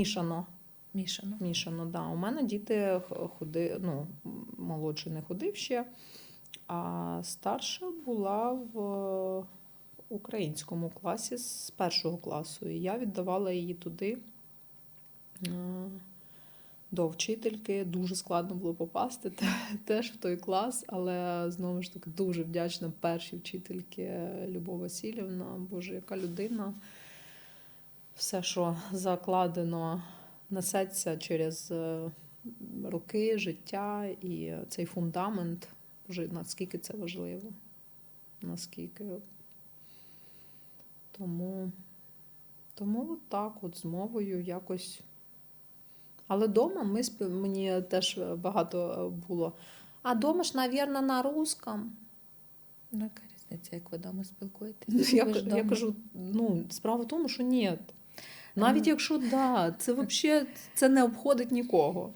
Мішано. Мішано. Мішано, да. У мене діти ходи, ну, молодший не ходив ще, а старша була в е, українському класі з першого класу. І я віддавала її туди е, до вчительки. Дуже складно було попасти теж в той клас, але знову ж таки дуже вдячна першій вчительці Любов Васильівна. Боже, яка людина. Все, що закладено несеться через е, роки життя і цей фундамент, наскільки це важливо. Наскільки. Тому, тому от так, от з мовою якось. Але вдома ми спів... мені теж багато е, було. А дома ж, навірно, на русском. Ну, яка різниця, як ви вдома спілкуєтесь? Я, я кажу, ну, справа в тому, що ні. Навіть якщо да, це взагалі це не обходить нікого.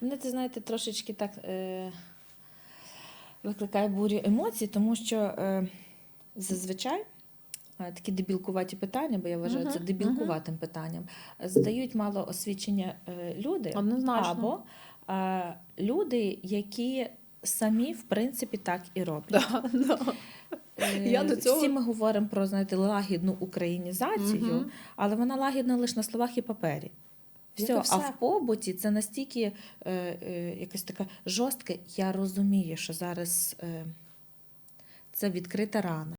Мене це, знаєте, трошечки так е, викликає бурю емоцій, тому що е, зазвичай е, такі дебілкуваті питання, бо я вважаю це Мгм, дебілкуватим питанням, задають мало освічення е, люди Однозначно. або е, люди, які самі, в принципі, так і роблять. Да, да. Е, Я до цього- Всі ми говоримо про знаєте, лагідну українізацію, угу. але вона лагідна лише на словах і папері. Все, Все, а в побуті це настільки е, е, якась така жорстке. Я розумію, що зараз е, це відкрита рана.